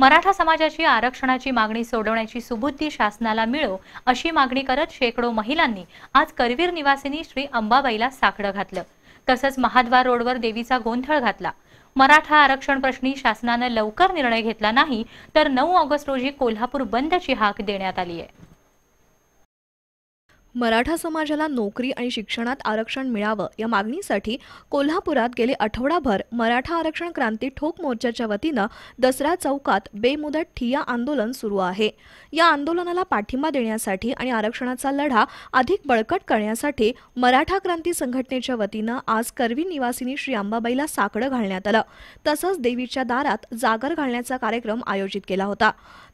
मराठा समाजाची आरक्षणाची मागणी सोडवण्याची सुबुद्धी शासनाला मिळो अशी मागणी करत शेकडो महिलांनी आज करवीर निवासिनी श्री अंबाबाईला साकडं घातलं. तसंच महाद्वार रोडवर देवीचा गोंधळ घातला. मराठा आरक्षण प्रश्नी शासनानं लवकर निर्णय घेतला नाही तर नऊ ऑगस्ट रोजी कोल्हापूर बंदची हाक देण्यात आली आहे. मराठा समाजाला नोकरी आणि शिक्षणात आरक्षण मिळावं या मागणीसाठी कोल्हापुरात गेले आठवडाभर मराठा आरक्षण क्रांती ठोक मोर्चाच्या वतीनं दसरा चौकात बेमुदत ठिया आंदोलन सुरू आहे. या आंदोलनाला पाठिंबा देण्यासाठी आणि आरक्षणाचा लढा अधिक बळकट करण्यासाठी मराठा क्रांती संघटनेच्या वतीनं आज करवी निवासिनी श्री अंबाबाईला साकडं घालण्यात आलं. तसंच देवीच्या दारात जागर घालण्याचा कार्यक्रम आयोजित केला होता.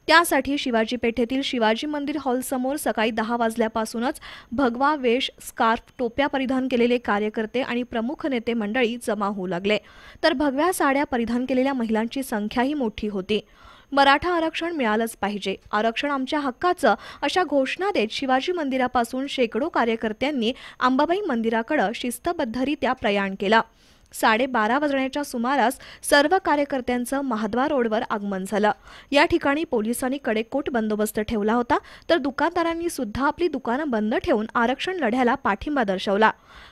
त्यासाठी शिवाजी पेठेतील शिवाजी मंदिर हॉलसमोर सकाळी दहा वाजल्यापासूनच भगवा वेश स्कार्फ टोप्या परिधान केलेले कार्यकर्ते आणि प्रमुख नेते मंडळी जमा होऊ लागले. तर भगव्या साड्या परिधान केलेल्या महिलांची संख्याही मोठी होती. मराठा आरक्षण मिळालंच पाहिजे. आरक्षण आमच्या हक्काचं अशा घोषणा देत शिवाजी मंदिरापासून शेकडो कार्यकर्त्यांनी अंबाबाई मंदिराकडे शिस्तबद्धरित्या प्रयाण केलं. साडेबारा वाजण्याच्या सुमारास सर्व कार्यकर्त्यांचं महाद्वार रोडवर आगमन झालं. या ठिकाणी पोलिसांनी कडेकोट बंदोबस्त ठेवला होता तर दुकानदारांनी सुद्धा आपली दुकानं बंद ठेवून आरक्षण लढ्याला पाठिंबा दर्शवला.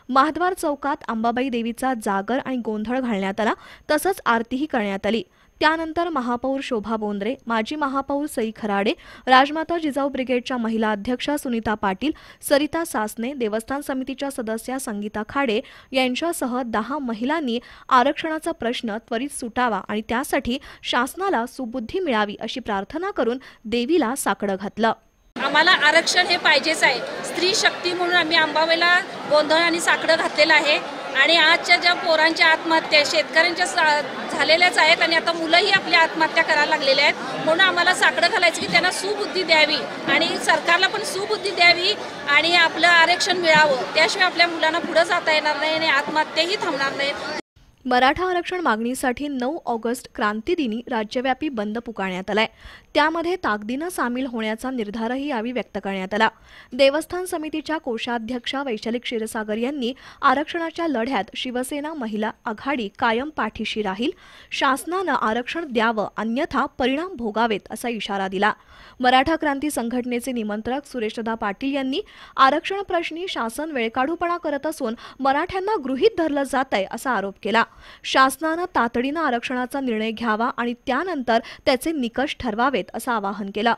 महाद्वार चौकात अंबाबाई देवीचा जागर आणि गोंधळ घालण्यात आला तसंच आरतीही करण्यात आली. त्यानंतर महापौर शोभा बोंद्रे माजी महापौर सई खराडे राजमाता जिजाऊ ब्रिगेडच्या महिला अध्यक्षा सुनीता पाटील सरिता सासने देवस्थान समितीच्या सदस्या संगीता खाडे यांच्यासह दहा महिलांनी आरक्षणाचा प्रश्न त्वरित सुटावा आणि त्यासाठी शासनाला सुबुद्धी मिळावी अशी प्रार्थना करून देवीला साकडं घातलं. आम्हाला आरक्षण हे पाहिजेच आहे. स्त्री शक्ती म्हणून आम्ही आंबावेला गोंधळ आणि साकडं घातलेलं आहे. आणि आजच्या ज्या पोरांच्या आत्महत्या शेतकऱ्यांच्या सा- झालेल्याच आहेत आणि आता मुलंही आपल्या आत्महत्या करायला लागलेल्या आहेत. म्हणून आम्हाला साकडं घालायचं की त्यांना सुबुद्धी द्यावी आणि सरकारला पण सुबुद्धी द्यावी आणि आपलं आरक्षण मिळावं. त्याशिवाय आपल्या मुलांना पुढं जाता येणार नाही आणि आत्महत्याही थांबणार नाहीत मराठा आरक्षण मागणीसाठी नऊ ऑगस्ट क्रांतीदिनी राज्यव्यापी बंद पुकारण्यात आलाय. त्यामध्ये ताकदीनं सामील होण्याचा निर्धारही यावेळी व्यक्त करण्यात आला. देवस्थान समितीच्या कोषाध्यक्षा वैशाली क्षीरसागर यांनी आरक्षणाच्या लढ्यात शिवसेना महिला आघाडी कायम पाठीशी राहील शासनानं आरक्षण द्यावं अन्यथा परिणाम भोगावेत असा इशारा दिला. मराठा क्रांती संघटनेचे निमंत्रक सुरेशदा पाटील यांनी आरक्षण प्रश्नी शासन वेळकाढूपणा करत असून मराठ्यांना गृहीत धरलं जात आहे असा आरोप केला. शासनानं तातडीनं आरक्षणाचा निर्णय घ्यावा आणि त्यानंतर त्याचे निकष ठरवावेत असं आवाहन केलं.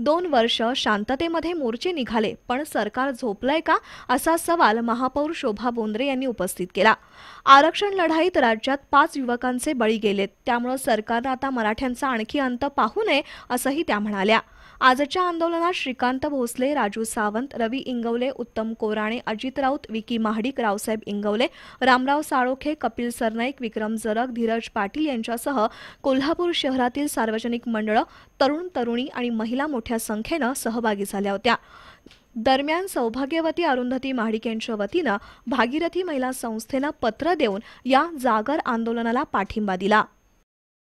दोन वर्ष शांततेमध्ये मोर्चे निघाले पण सरकार झोपलंय का? असा सवाल महापौर शोभा बोंद्रे यांनी उपस्थित केला. आरक्षण लढाईत राज्यात पाच युवकांचे बळी गेलेत. त्यामुळे सरकारनं आता मराठ्यांचा आणखी अंत पाहू नये असंही त्या म्हणाल्या. आजच्या आंदोलनात श्रीकांत भोसले राजू सावंत रवी इंगवले उत्तम कोराणे अजित राऊत विकी महाडिक रावसाहेब इंगवले रामराव साळोखे कपिल सरनाईक विक्रम जरग धीरज पाटील यांच्यासह कोल्हापूर शहरातील सार्वजनिक मंडळं तरुण तरुणी आणि महिला मोठ्या संख्येनं सहभागी झाल्या होत्या. दरम्यान सौभाग्यवती अरुंधती महाडिक यांच्या वतीनं भागीरथी महिला संस्थेनं पत्र देऊन या जागर आंदोलनाला पाठिंबा दिला.